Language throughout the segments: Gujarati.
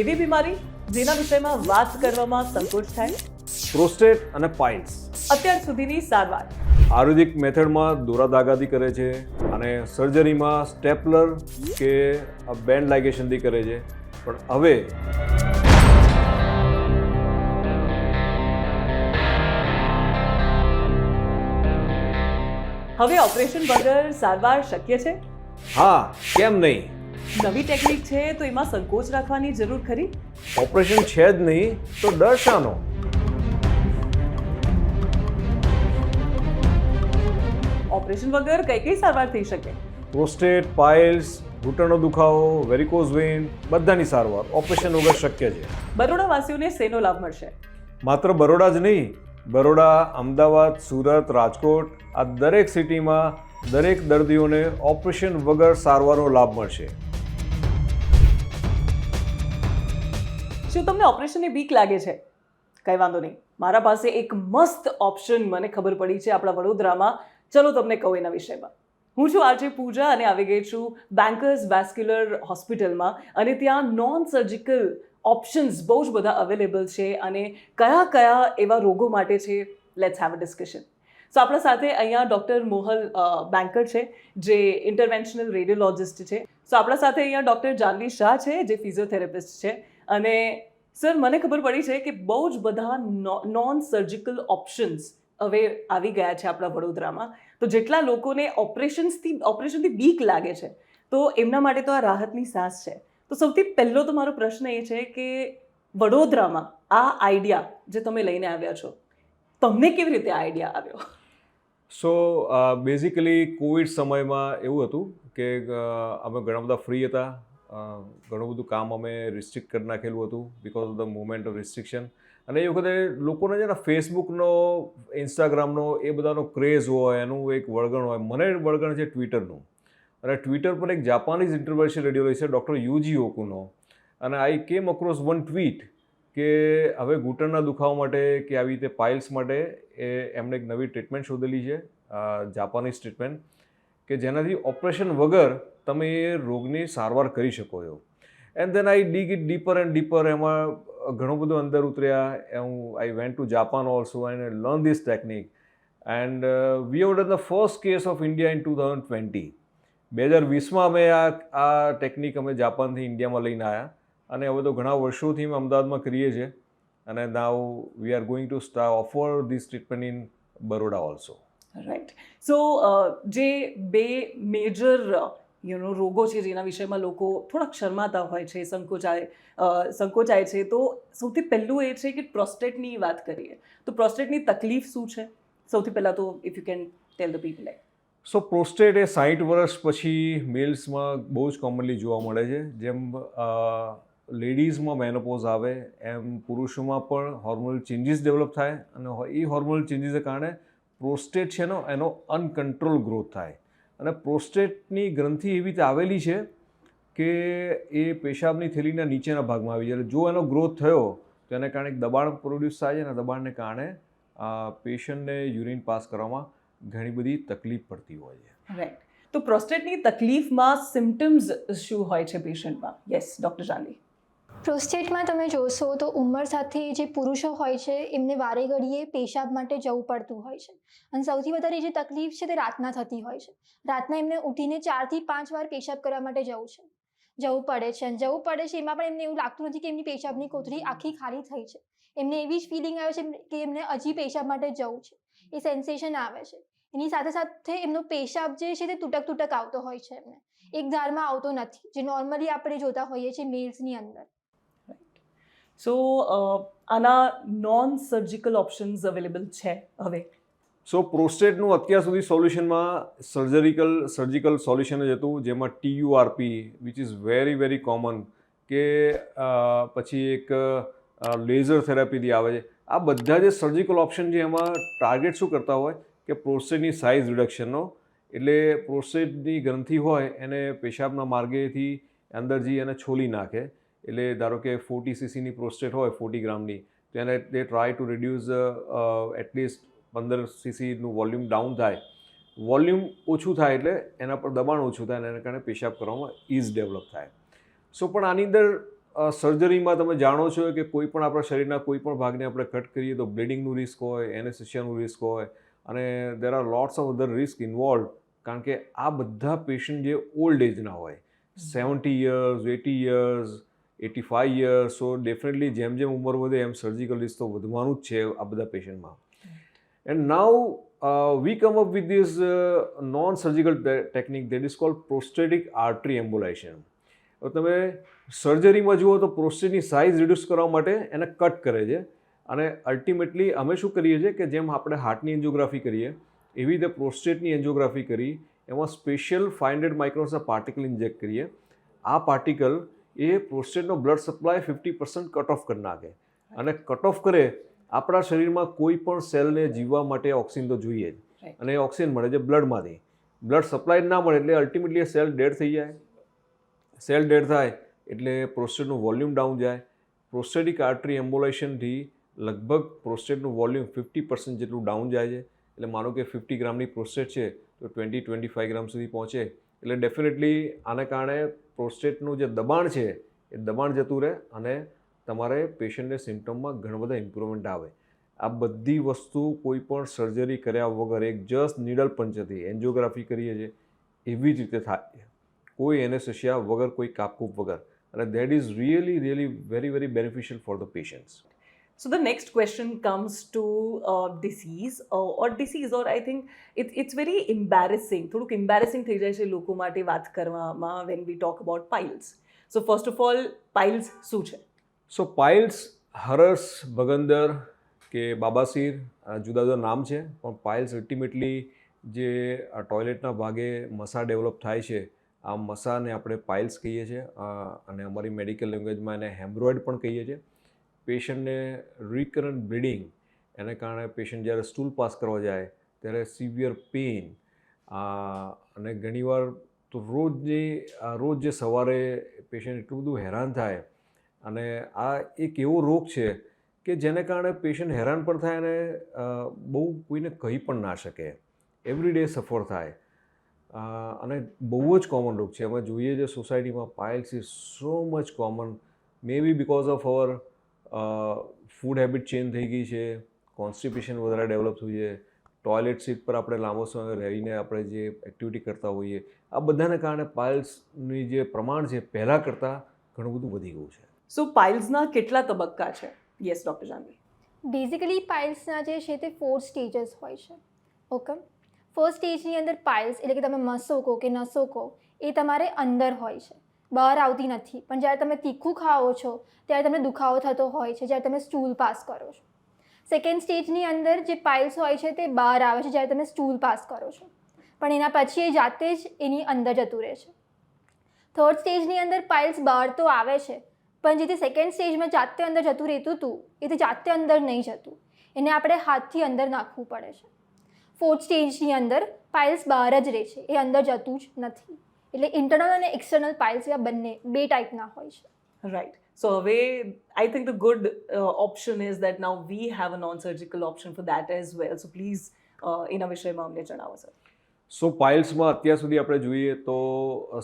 એવી બીમારી જેના વિષયમાં વાત કરવામાં સંકોચ થાય? પ્રોસ્ટેટ અને પાઇલ્સ અત્યાર સુધીની સારવાર. આયુર્વેદિક મેથડમાં દોરા દાગાથી કરે છે અને સર્જરીમાં સ્ટેપલર કે બેન્ડ લાઇગેશનથી કરે છે. પણ હવે હવે ઓપરેશન વગર સારવાર શક્ય છે? હા કેમ નહીં? નવી ટેકનિક છે તો એમાં સંકોચ રાખવાની જરૂર ખરી? ઓપરેશન છે જ નહીં તો ડર શાનો ઓપરેશન વગર કઈ કઈ સારવાર થઈ શકે? પ્રોસ્ટેટ પાઇલ્સ ઘૂંટણનો દુખાવો વેરિકોઝ વેઇન બધાની સારવાર ઓપરેશન વગર શક્ય છે. બરોડા વાસીઓને શેનો લાભ મળશે? માત્ર બરોડા જ નહીં બરોડા અમદાવાદ સુરત રાજકોટ આ દરેક સિટીમાં દરેક દર્દીઓને ઓપરેશન વગર સારવારનો લાભ મળશે. શું તમને ઓપરેશનની બીક લાગે છે? કંઈ વાંધો નહીં. મારા પાસે એક મસ્ત ઓપ્શન મને ખબર પડી છે આપણા વડોદરામાં. ચલો તમને કહું એના વિષયમાં. હું છું આજે પૂજા અને આવી ગઈ છું બેન્કર્સ વેસ્ક્યુલર હોસ્પિટલમાં અને ત્યાં નોન સર્જિકલ ઓપ્શન્સ બહુ જ બધા અવેલેબલ છે અને કયા કયા એવા રોગો માટે છે? Let's have a discussion so આપણા સાથે અહીંયા ડૉક્ટર મોહલ બેન્કર છે, જે ઇન્ટરવેન્શનલ રેડિયોલોજિસ્ટ છે. સો આપણા સાથે અહીંયા ડૉક્ટર જાનવી શાહ છે, જે ફિઝિયોથેરાપિસ્ટ છે. અને સર, મને ખબર પડી છે કે બહુ જ બધા નોન સર્જિકલ ઓપ્શન્સ હવે આવી ગયા છે આપણા વડોદરામાં. તો જેટલા લોકોને ઓપરેશન્સથી ઓપરેશનથી બીક લાગે છે, તો એમના માટે તો આ રાહતની સાસ છે. તો સૌથી પહેલો તો મારો પ્રશ્ન એ છે કે વડોદરામાં આ આઈડિયા જે તમે લઈને આવ્યા છો, તમને કેવી રીતે આઈડિયા આવ્યો? સો બેઝિકલી કોવિડ સમયમાં એવું હતું કે અમે ઘણા બધા ફ્રી હતા. ઘણું બધું કામ અમે રિસ્ટ્રિક્ટ કરી નાખેલું હતું because of the movement of restriction અને એ વખતે લોકોને છે ને ફેસબુકનો ઇન્સ્ટાગ્રામનો એ બધાનો ક્રેઝ હોય, એનું એક વળગણ હોય. મને વળગણ છે ટ્વિટરનું અને ટ્વિટર પર એક જાપાનીઝ ઇન્ટરવર્શિયલ રેડિયોલોજી છે ડૉક્ટર યુજી ઓકુનો અને આઈ કેમ અક્રોસ વન ટ્વીટ કે હવે ઘૂંટણના દુખાવા માટે કે આવી રીતે પાઇલ્સ માટે એ એમણે એક નવી ટ્રીટમેન્ટ શોધેલી છે જાપાનીઝ ટ્રીટમેન્ટ કે જેનાથી ઓપરેશન વગર તમે એ રોગની સારવાર કરી શકો છો. And then I dig it deeper and deeper એમાં ઘણું બધું અંદર ઉતર્યા. હું I went to Japan also and learn this technique and we have done the first case of India in two thousand twenty બે હજાર વીસમાં અમે આ આ ટેકનિક અમે જાપાનથી ઇન્ડિયામાં લઈને આવ્યા અને હવે તો ઘણા વર્ષોથી અમે અમદાવાદમાં કરીએ છીએ. અને now we are going to સ્ટા offer this treatment in Baroda also right so જે બે મેજર યુ નો રોગો છે જેના વિષયમાં લોકો થોડાક શરમાતા હોય છે, સંકોચાય સંકોચાય છે, તો સૌથી પહેલું એ છે કે પ્રોસ્ટેટની વાત કરીએ. તો પ્રોસ્ટેટની તકલીફ શું છે? સૌથી પહેલાં તો if you can tell the people so prostate એ સાઠ વર્ષ પછી મેલ્સમાં બહુ જ કોમનલી જોવા મળે છે. જેમ લેડીઝમાં મેનોપોઝ આવે, એમ પુરુષોમાં પણ હોર્મોનલ ચેન્જીસ ડેવલપ થાય અને એ હોર્મોનલ ચેન્જીસને કારણે પ્રોસ્ટેટ છે એનો એનો અનકન્ટ્રોલ ગ્રોથ થાય. અને પ્રોસ્ટેટની ગ્રંથિ એવી રીતે આવેલી છે કે એ પેશાબની થેલીના નીચેના ભાગમાં આવી જાય. જો એનો ગ્રોથ થયો, તો એને કારણે દબાણ પ્રોડ્યુસ થાય છે અને દબાણને કારણે પેશન્ટને યુરિન પાસ કરવામાં ઘણી બધી તકલીફ પડતી હોય છે. રાઈટ તો પ્રોસ્ટેટની તકલીફમાં સિમ્ટમ્સ શું હોય છે પેશન્ટમાં? યસ ડૉક્ટર જાનવી પ્રોસ્ટેટમાં તમે જોશો તો ઉંમર સાથે જે પુરુષો હોય છે, એમને વારે ઘડીએ પેશાબ માટે જવું પડતું હોય છે. અને સૌથી વધારે જે તકલીફ છે તે રાતના થતી હોય છે. રાતના એમને ઉઠીને ચારથી પાંચ વાર પેશાબ કરવા માટે જવું છે. જવું પડે છે અને જવું પડે છે એમાં પણ એમને એવું લાગતું નથી કે એમની પેશાબની કોથળી આખી ખાલી થઈ છે. એમને એવી જ ફિલિંગ આવે છે કે એમને હજી પેશાબ માટે જવું છે. એ સેન્સેશન આવે છે. એની સાથે સાથે એમનો પેશાબ જે છે તે તૂટક તૂટક આવતો હોય છે એમને. એક ધારમાં આવતો નથી. જે નોર્મલી આપણે જોતા હોઈએ છીએ મેલ્સની અંદર. સો આના નોન સર્જિકલ ઓપ્શન્સ અવેલેબલ છે હવે. સો પ્રોસ્ટેટનું અત્યાર સુધી સોલ્યુશનમાં સર્જરિકલ સર્જિકલ સોલ્યુશન જ હતું, જેમાં TURP which is very very common કે પછી એક લેઝર થેરાપીથી આવે છે. આ બધા જે સર્જિકલ ઓપ્શન છે એમાં ટાર્ગેટ શું કરતા હોય? કે પ્રોસ્ટેટની સાઇઝ રિડક્શનનો એટલે પ્રોસ્ટેટની ગ્રંથિ હોય, એને પેશાબના માર્ગેથી અંદર જઈ એને છોલી નાખે. એટલે ધારો કે ફોર્ટી સીસીની પ્રોસ્ટેટ હોય ફોર્ટી ગ્રામની તો એને they try to reduce at least પંદર સીસીનું વોલ્યુમ ડાઉન થાય. વોલ્યુમ ઓછું થાય એટલે એના પર દબાણ ઓછું થાય અને એના કારણે પેશાબ કરવામાં ઇઝ ડેવલપ થાય. સો પણ આની અંદર સર્જરીમાં તમે જાણો છો કે કોઈ પણ આપણા શરીરના કોઈ પણ ભાગને આપણે કટ કરીએ તો બ્લીડિંગનું રિસ્ક હોય એનેસ્થેશિયાનું રિસ્ક હોય અને there are lots of other risk involve કારણ કે આ બધા પેશન્ટ જે ઓલ્ડ એજના હોય seventy years eighty years eighty five years so definitely જેમ જેમ ઉંમર વધે એમ સર્જિકલ રિસ્ક તો વધવાનું જ છે આ બધા પેશન્ટમાં and now we come up with this non surgical technique that is called prostatic artery embolisation હવે તમે સર્જરીમાં જુઓ તો પ્રોસ્ટેટની સાઇઝ રિડ્યુસ કરવા માટે એને કટ કરે છે. અને અલ્ટિમેટલી અમે શું કરીએ છીએ કે જેમ આપણે હાર્ટની એન્જિયોગ્રાફી કરીએ એવી રીતે પ્રોસ્ટેટની એન્જિયોગ્રાફી કરી એમાં સ્પેશિયલ ફાઇવ હંડ્રેડ માઇક્રોન્સના પાર્ટિકલ ઇન્જેક્ટ કરીએ. આ પાર્ટિકલ એ પ્રોસ્ટેટનો blood supply fifty percent cut off કરી નાખે. અને કટ ઓફ કરે આપણા શરીરમાં કોઈ પણ સેલને જીવવા માટે ઓક્સિજન તો જોઈએ જ. અને એ ઓક્સિજન મળે છે બ્લડમાંથી બ્લડ સપ્લાય ના મળે એટલે અલ્ટિમેટલી સેલ ડેડ થઈ જાય. સેલ ડેડ થાય એટલે પ્રોસ્ટેટનું વોલ્યુમ ડાઉન જાય. પ્રોસ્ટેટિક આર્ટરી એમ્બોલેશનથી લગભગ પ્રોસ્ટેટનું વોલ્યુમ ફિફ્ટી પર્સન્ટ જેટલું ડાઉન જાય છે. એટલે માનો કે ફિફ્ટી ગ્રામની પ્રોસ્ટેટ છે તો ટ્વેન્ટી ટ્વેન્ટી ફાઇવ ગ્રામ સુધી પહોંચે. એટલે ડેફિનેટલી આને કારણે પ્રોસ્ટેટનું જે દબાણ છે, એ દબાણ જતું રહે અને તમારે પેશન્ટને સિમ્ટમમાં ઘણા બધા ઇમ્પ્રુવમેન્ટ આવે. આ બધી વસ્તુ કોઈ પણ સર્જરી કર્યા વગર એક જસ્ટ નીડલ પંચથી એન્જિયોગ્રાફી કરીએ છીએ, એવી જ રીતે થાય. કોઈ એનેસેશિયા વગર, કોઈ કાપકૂપ વગર. અને that is really really very very beneficial for the patients So the next question comes to uh, disease uh, or disease or I think it, it's very embarrassing. થોડુંક embarrassing થઈ જાય છે લોકો માટે વાત કરવામાં when we talk about piles. So first of all, piles શું છે? સો પાઇલ્સ હરસ ભગંદર કે બાબાસીર જુદા જુદા નામ છે પણ પાઇલ્સ અલ્ટિમેટલી જે ટોયલેટના ભાગે મસા ડેવલપ થાય છે આ મસાને આપણે પાઇલ્સ કહીએ છીએ અને અમારી મેડિકલ લેંગ્વેજમાં એને હેમ્બ્રોઇડ પણ કહીએ છીએ પેશન્ટને રિકરન્ટ બ્લીડિંગ એને કારણે પેશન્ટ જ્યારે સ્ટૂલ પાસ કરવા જાય, ત્યારે સિવિયર પેઇન અને ઘણીવાર તો રોજ જે, આ રોજ જે સવારે પેશન્ટ એટલું બધું હેરાન થાય, અને આ એક એવો રોગ છે કે જેને કારણે પેશન્ટ હેરાન પણ થાય અને બહુ કોઈને કહી પણ ના શકે. એવરી ડે સફર થાય. અને બહુ જ કોમન રોગ છે. અમે જોઈએ છે સોસાયટીમાં piles is so much common may be because of our food habit change થઈ ગઈ છે કોન્સ્ટિપેશન વધારે ડેવલપ થયું છે ટોયલેટ સીટ પર આપણે લાંબો સમય રહીને આપણે જે એક્ટિવિટી કરતા હોઈએ આ બધાને કારણે પાઇલ્સની જે પ્રમાણ છે પહેલાં કરતાં ઘણું બધું વધી ગયું છે. સો પાઇલ્સના કેટલા તબક્કા છે? Yes doctor Janvi. બેઝિકલી પાઇલ્સના જે છે તે ફોર સ્ટેજીસ હોય છે. ઓકે ફર્સ્ટ સ્ટેજની અંદર પાઇલ્સ એટલે કે તમે મસો કહો કે નસો કહો એ તમારે અંદર હોય છે. બહાર આવતી નથી. પણ જ્યારે તમે તીખું ખાઓ છો, ત્યારે તમને દુખાવો થતો હોય છે, જ્યારે તમે સ્ટૂલ પાસ કરો છો. સેકન્ડ સ્ટેજની અંદર જે પાઇલ્સ હોય છે તે બહાર આવે છે, જ્યારે તમે સ્ટૂલ પાસ કરો છો. પણ એના પછી એ જાતે જ એની અંદર જતું રહે છે. થર્ડ સ્ટેજની અંદર પાઇલ્સ બહાર તો આવે છે, પણ જે તે સેકન્ડ સ્ટેજમાં જાતે અંદર જતું રહેતું હતું એ તે જાતે અંદર નહીં જતું. એને આપણે હાથથી અંદર નાખવું પડે છે. ફોર્થ સ્ટેજની અંદર પાઇલ્સ બહાર જ રહે છે, એ અંદર જતું જ નથી. એટલે ઇન્ટરનલ અને એક્સટર્નલ પાઇલ્સ એ બંને બે ટાઈપના હોય છે રાઈટ So હવે I think the good uh, option is that now we have a non-surgical option for that as well. So please uh, એના વિષયમાં અમને જણાવો સર. સો પાઇલ્સમાં અત્યાર સુધી આપણે જોઈએ તો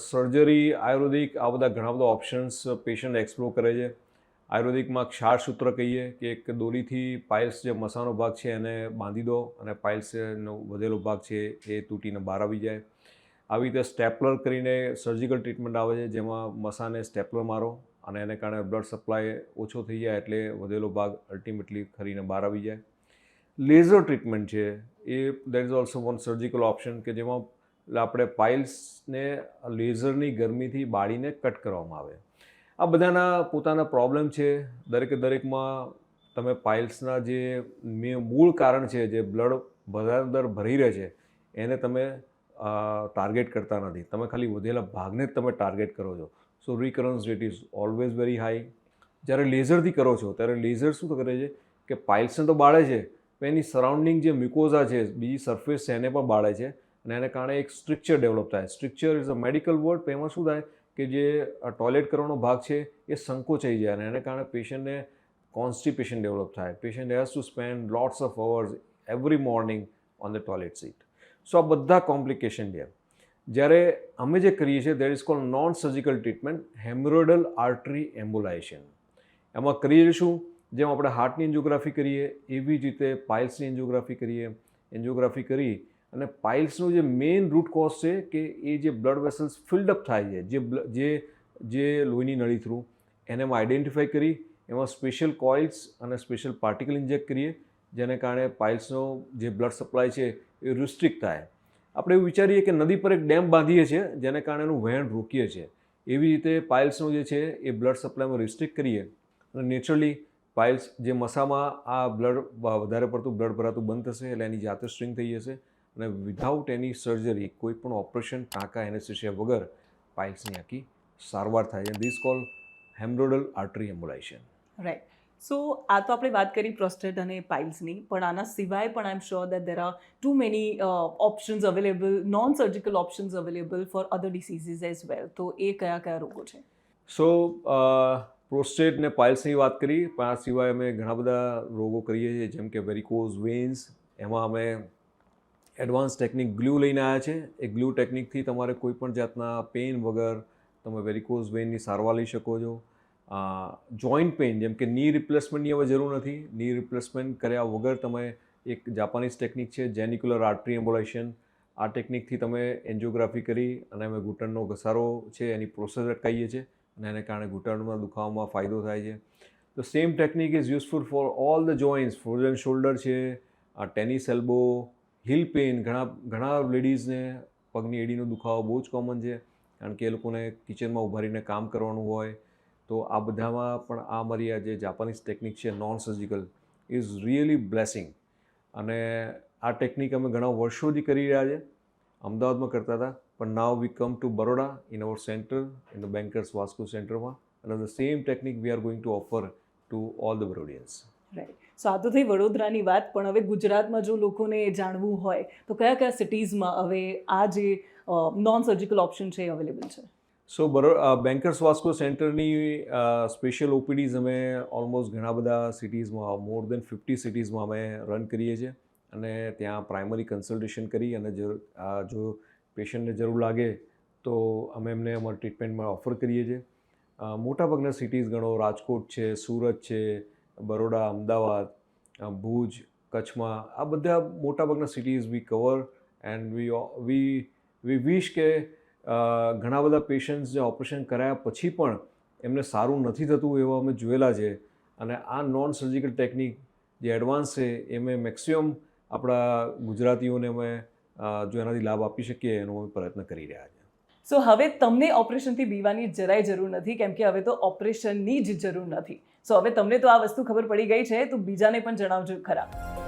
સર્જરી આયુર્વેદિક આ બધા ઘણા બધા ઓપ્શન્સ પેશન્ટ એક્સપ્લોર કરે છે આયુર્વેદિકમાં ક્ષારસૂત્ર કહીએ કે એક દોરીથી પાઇલ્સ જે મસાનો ભાગ છે એને બાંધી દો અને પાઇલ્સનો વધેલો ભાગ છે એ તૂટીને બહાર આવી જાય આવી રીતે સ્ટેપલર કરીને સર્જિકલ ટ્રીટમેન્ટ આવે છે, જેમાં મસાને સ્ટેપલર મારો અને એને કારણે બ્લડ સપ્લાય ઓછો થઈ જાય એટલે વધેલો ભાગ અલ્ટિમેટલી ખરીને બહાર આવી જાય. લેઝર ટ્રીટમેન્ટ છે, એ that is also one surgical option કે જેમાં આપણે પાઇલ્સને લેઝરની ગરમીથી બાળીને કટ કરવામાં આવે. આ બધાના પોતાના પ્રોબ્લેમ છે. દરેકે દરેકમાં તમે પાઇલ્સના જે મૂળ કારણ છે, જે બ્લડ બધા અંદર ભરી રહે છે, એને તમે ટાર્ગેટ કરતા નથી. તમે ખાલી વધેલા ભાગને જ તમે ટાર્ગેટ કરો છો. So recurrence rate is always very high જ્યારે લેઝરથી કરો છો, ત્યારે લેઝર શું કરે છે કે પાઇલ્સને તો બાળે છે, પણ એની સરાઉન્ડિંગ જે મ્યુકોઝા છે, બીજી સરફેસ છે, એને પણ બાળે છે અને એને કારણે એક સ્ટ્રક્ચર ડેવલપ થાય. Structure is a medical word પણ એમાં શું થાય કે જે ટોયલેટ કરવાનો ભાગ છે, એ સંકોચાઈ જાય અને એને કારણે પેશન્ટને કોન્સ્ટિપેશન ડેવલપ થાય. Patient has to spend lots of hours every morning on the toilet seat so આ બધા કોમ્પ્લિકેશન છે. જ્યારે અમે જે કરીએ છીએ that is call non surgical treatment haemorrhoidal artery embolisation એમાં કરીએ શું? જેમ આપણે હાર્ટની એન્જિયોગ્રાફી કરીએ, એવી જ રીતે પાઇલ્સની એન્જિયોગ્રાફી કરીએ એન્જિયોગ્રાફી કરી અને પાઇલ્સનું જે મેઇન રૂટ કોઝ છે કે એ જે બ્લડ વેસલ્સ ફિલ્ડઅપ થાય છે, જે બ્લ- જે જે લોહીની નળી થ્રુ એને અમે આઈડેન્ટિફાઈ કરી, એમાં સ્પેશિયલ કોઇલ્સ અને સ્પેશિયલ પાર્ટિકલ ઇન્જેક્ટ કરીએ જેને કારણે પાઇલ્સનો જે બ્લડ સપ્લાય છે એ રિસ્ટ્રિક્ટ થાય. આપણે એવું વિચારીએ કે નદી પર એક ડેમ બાંધીએ છીએ, જેને કારણે એનું વહેણ રોકીએ છીએ. એવી રીતે પાઇલ્સનું જે છે એ બ્લડ સપ્લાયમાં રિસ્ટ્રિક્ટ કરીએ અને નેચરલી પાઇલ્સ જે મસામાં આ બ્લડ વધારે પડતું બ્લડ ભરાતું બંધ થશે એટલે એની જાતે સ્ટ્રિંગ થઈ જશે અને વિધાઉટ એની સર્જરી, કોઈ પણ ઓપરેશન, ટાંકા એનેસ્થેશિયા વગર પાઇલ્સની આખી સારવાર થાય. છે this call haemorrhoidal artery embolisation right so આ તો આપણે વાત કરી પ્રોસ્ટેટ અને પાઇલ્સની પણ આના સિવાય પણ I am sure that there are too many options available non surgical options available for other diseases as well તો એ કયા કયા રોગો છે? સો પ્રોસ્ટેટ ને પાઇલ્સની વાત કરી, પણ આ સિવાય અમે ઘણા બધા રોગો કરીએ છીએ, જેમ કે વેરિકોઝ વેન્સ એમાં અમે એડવાન્સ ટેકનિક ગ્લુ લઈને આવ્યા છે. એ ગ્લુ ટેકનિકથી તમારે કોઈપણ જાતના પેઇન વગર તમે વેરિકોઝ વેનની સારવાર લઈ શકો છો. જોઈન્ટ પેઇન જેમ કે ની રિપ્લેસમેન્ટની હવે જરૂર નથી. ની રિપ્લેસમેન્ટ કર્યા વગર તમે એક જાપાનીઝ ટેકનિક છે જેનિક્યુલર આર્ટરી એમ્બોલાઇઝેશન આ ટેકનિકથી તમે એન્જિયોગ્રાફી કરી અને અમે ઘૂંટણનો ઘસારો છે, એની પ્રોસેસ અટકાવીએ છીએ અને એને કારણે ઘૂંટણમાં દુખાવામાં ફાયદો થાય છે. તો same technique is useful for all the joints frozen shoulder છે, આ ટેનિસ એલ્બો હિલ પેઇન ઘણા ઘણા લેડીઝને પગની એડીનો દુખાવો બહુ જ કોમન છે, કારણ કે એ લોકોને કિચનમાં રહીને કામ કરવાનું હોય તો આ બધામાં પણ આ મારી આ જે જાપાનીઝ ટેકનિક છે non surgical is really blessing અને આ ટેકનિક અમે ઘણા વર્ષોથી કરી રહ્યા છે. અમદાવાદમાં કરતા હતા, પણ now we come to Baroda in our centre in the Bankers Vasco સેન્ટરમાં અને the same technique we are going to offer to all the Barodians right so આ તો થઈ વડોદરાની વાત, પણ હવે ગુજરાતમાં જો લોકોને જાણવું હોય, તો કયા કયા સિટીઝમાં હવે આ જે નોન સર્જિકલ ઓપ્શન છે એ અવેલેબલ છે? સો બરો બેન્કર્સ વાસ્કો સેન્ટરની સ્પેશિયલ ઓપીડીઝ અમે ઓલમોસ્ટ ઘણા બધા સિટીઝમાં મોર દેન ફિફ્ટી સિટીઝમાં અમે રન કરીએ છીએ. અને ત્યાં પ્રાઇમરી કન્સલ્ટેશન કરી અને જો પેશન્ટને જરૂર લાગે તો અમે એમને અમારી ટ્રીટમેન્ટમાં ઓફર કરીએ છીએ. મોટાભાગના સિટીઝ ગણો રાજકોટ છે, સુરત છે, બરોડા, અમદાવાદ ભુજ, કચ્છમાં, આ બધા મોટાભાગના cities we cover and we we we wish કે ઘણા બધા પેશન્ટ્સ જે ઓપરેશન કરાયા પછી પણ એમને સારું નથી થતું એવા અમે જોયેલા છે. અને આ નોન સર્જિકલ ટેકનિક જે એડવાન્સ છે એ અમે મેક્સિમમ આપણા ગુજરાતીઓને અમે જો એનાથી લાભ આપી શકીએ એનો અમે પ્રયત્ન કરી રહ્યા છીએ. સો હવે તમને ઓપરેશનથી બીવાની જરાય જરૂર નથી, કેમ કે હવે તો ઓપરેશનની જ જરૂર નથી. સો હવે તમને તો આ વસ્તુ ખબર પડી ગઈ છે, તો બીજાને પણ જણાવજો ખરા.